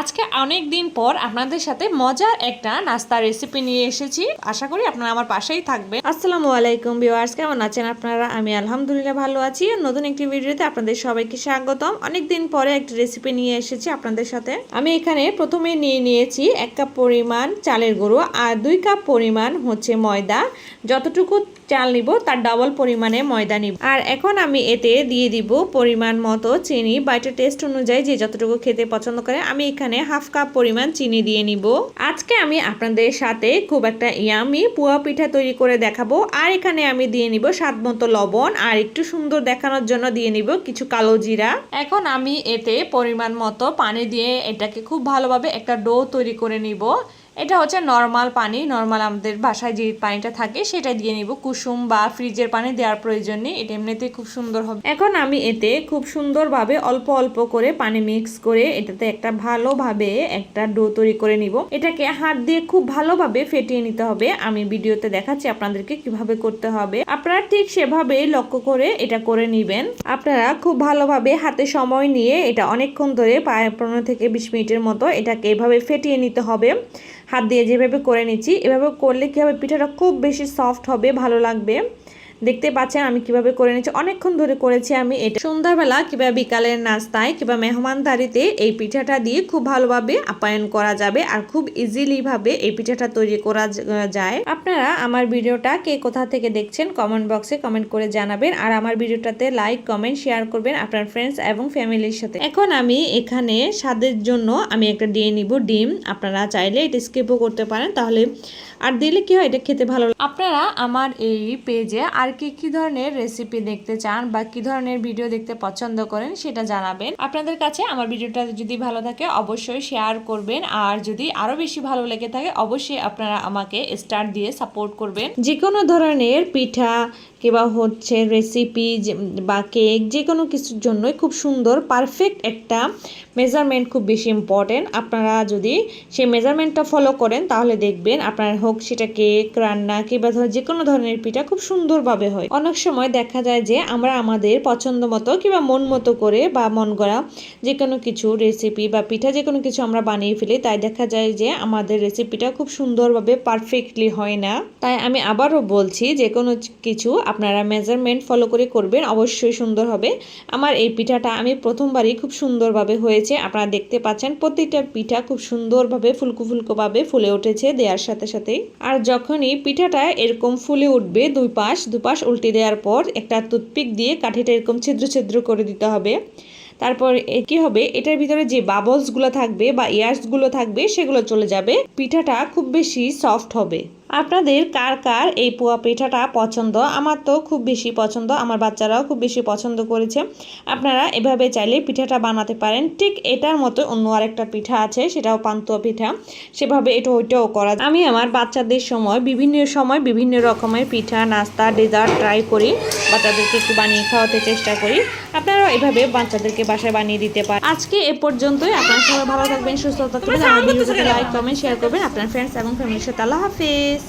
আজকে অনেক দিন পর আপনাদের সাথে মজার একটা নাস্তা রেসিপি নিয়ে এসেছি। আশা করি আপনারা আমার পাশেই থাকবেন। আসসালামু আলাইকুম ভিউয়ার্স, কেমন আছেন আপনারা? আমি আলহামদুলিল্লাহ ভালো আছি। নতুন একটি ভিডিওতে আপনাদের সবাইকে স্বাগতম। অনেক দিন পরে একটি রেসিপি নিয়ে এসেছি আপনাদের সাথে। আমি এখানে প্রথমে নিয়ে নিয়েছি এক কাপ পরিমাণ চালের গুঁড়ো আর দুই কাপ পরিমাণ হচ্ছে ময়দা। যতটুকু চাল নিব, তার ডাবল পরিমাণে ময়দা নিব। আর এখন আমি এতে দিয়ে দিব পরিমাণ মতো চিনি। বা এটা টেস্ট অনুযায়ী যে যতটুকু খেতে পছন্দ করে, আমি এখানে হাফ কাপ পরিমাণ চিনি দিয়ে নিব। আজকে আমি আপনাদের সাথে খুব একটা ইয়ামি পুয়া পিঠা তৈরি করে দেখাবো। আর এখানে আমি দিয়ে নিব স্বাদ মতো লবণ আর একটু সুন্দর দেখানোর জন্য দিয়ে নিব কিছু কালো জিরা। এখন আমি এতে পরিমাণ মতো পানি দিয়ে এটাকে খুব ভালোভাবে একটা ডো তৈরি করে নিব। এটা হচ্ছে নর্মাল পানি নর্মাল আমাদের বাসায় যে পানিটা থাকে সেটা দিয়ে নিব। কুসুম বা ফ্রিজের পানি দেওয়ার প্রয়োজন নেই, এটা এমনিতেই খুব সুন্দর হবে। এখন আমি এতে খুব সুন্দরভাবে অল্প অল্প করে পানি মিক্স করে এটাতে একটা ভালোভাবে একটা ডো তৈরি করে নিব। এটাকে হাত দিয়ে খুব ভালোভাবে ফেটিয়ে নিতে হবে। আমি ভিডিওতে দেখাচ্ছি আপনাদেরকে কীভাবে করতে হবে। আপনারা ঠিক সেভাবে লক্ষ্য করে এটা করে নিবেন। আপনারা খুব ভালোভাবে হাতে সময় নিয়ে এটা অনেকক্ষণ ধরে প্রায় পনেরো থেকে বিশ মিনিটের মতো এটাকে এভাবে ফেটিয়ে নিতে হবে। হাত দিয়ে যেভাবে করে নিচ্ছি, এভাবে করলে কী হবে? পিঠাটা খুব বেশি সফট হবে, ভালো লাগবে। দেখতে পাচ্ছেন আমি কীভাবে করে নিচ্ছি অনেকক্ষণ ধরে করেছি আমি এটা। সন্ধ্যাবেলা কিংবা বিকালের নাস্তায় কিংবা মেহমানদারিতে এই পিঠাটা দিয়ে খুব ভালোভাবে আপ্যায়ন করা যাবে আর খুব ইজিলি ভাবে এই পিঠাটা তৈরি করা যায়। আপনারা আমার ভিডিওটা কে কোথা থেকে দেখছেন কমেন্ট বক্সে কমেন্ট করে জানাবেন। আর আমার ভিডিওটাতে লাইক, কমেন্ট, শেয়ার করবেন আপনার ফ্রেন্ডস এবং ফ্যামিলির সাথে। এখন আমি এখানে স্বাদের জন্য আমি একটা দিয়ে নিব ডিম। আপনারা চাইলে এটা স্কিপও করতে পারেন। তাহলে আর দিলে কি হয়? এটা খেতে ভালো আপনারা আমার এই পেজে আর কি কি ধরনের রেসিপি দেখতে চান বা কি ধরনের ভিডিও দেখতে পছন্দ করেন সেটা জানাবেন। আপনাদের কাছে আমার ভিডিওটা যদি ভালো থাকে অবশ্যই শেয়ার করবেন। আর যদি আরও বেশি ভালো লেগে থাকে অবশ্যই আপনারা আমাকে স্টার দিয়ে সাপোর্ট করবেন। যে কোনো ধরনের পিঠা কিংবা হচ্ছে রেসিপি বা কেক যে কোনো কিছুর জন্যই খুব সুন্দর পারফেক্ট একটা মেজারমেন্ট খুব বেশি ইম্পর্টেন্ট আপনারা যদি সেই মেজারমেন্টটা ফলো করেন তাহলে দেখবেন আপনার হোক সেটা কেক রান্না কিংবা ধর যে কোনো ধরনের পিঠা খুব সুন্দরভাবে হয়। অনেক সময় দেখা যায় যে আমরা আমাদের পছন্দ মতো কিংবা মন মতো করে বা মন গড়া যে কোনো কিছু রেসিপি বা পিঠা যে কোনো কিছু আমরা বানিয়ে ফেলি, তাই দেখা যায় যে আমাদের রেসিপিটা খুব সুন্দরভাবে পারফেক্টলি হয় না। তাই আমি আবারও বলছি যে কোনো কিছু আপনারা মেজারমেন্ট ফলো করে করবেন, অবশ্যই সুন্দর হবে। আমার এই পিঠাটা আমি প্রথমবারই খুব সুন্দরভাবে হয়েছে। আপনারা দেখতে পাচ্ছেন প্রত্যেকটা পিঠা খুব সুন্দরভাবে, ফুলকো ফুলকোভাবে ফুলে উঠেছে দেওয়ার সাথে সাথেই। আর যখনই পিঠাটা এরকম ফুলে উঠবে দুই পাশ দুপাশ উল্টে দেওয়ার পর একটা টুথপিক দিয়ে কাঠিটা এরকম ছিদ্র ছিদ্র করে দিতে হবে। তারপর কি হবে? এটার ভিতরে যে বাবলসগুলো থাকবে বা ইয়ার্সগুলো থাকবে, সেগুলো চলে যাবে। পিঠাটা খুব বেশি সফট হবে। আপনাদের কার কার এই পোয়া পিঠাটা পছন্দ? আমার তো খুব বেশি পছন্দ, আমার বাচ্চারাও খুব বেশি পছন্দ করেছে। আপনারা এভাবে চাইলে পিঠাটা বানাতে পারেন। ঠিক এটার মতো অন্য আরেকটা পিঠা আছে, সেটাও পান্তুয়া পিঠা। সেভাবে এটা ওইটাও করা আমি আমার বাচ্চাদের সময়, বিভিন্ন সময় বিভিন্ন রকমের পিঠা, নাস্তা, ডেজার্ট ট্রাই করি। বাচ্চাদেরকে একটু বানিয়ে খাওয়াতে চেষ্টা করি। আপনারাও এভাবে বাচ্চাদেরকে বাসায় বানিয়ে দিতে পারেন। আজকে এ পর্যন্তই। আপনারা সবাই ভালো থাকবেন, সুস্থ থাকবেন। আমার ভিডিওটাকে লাইক কমেন্ট শেয়ার করবেন। আপনার ফ্রেন্ডস এবং ফ্যামিলির সাথে। আল্লাহ হাফিজ।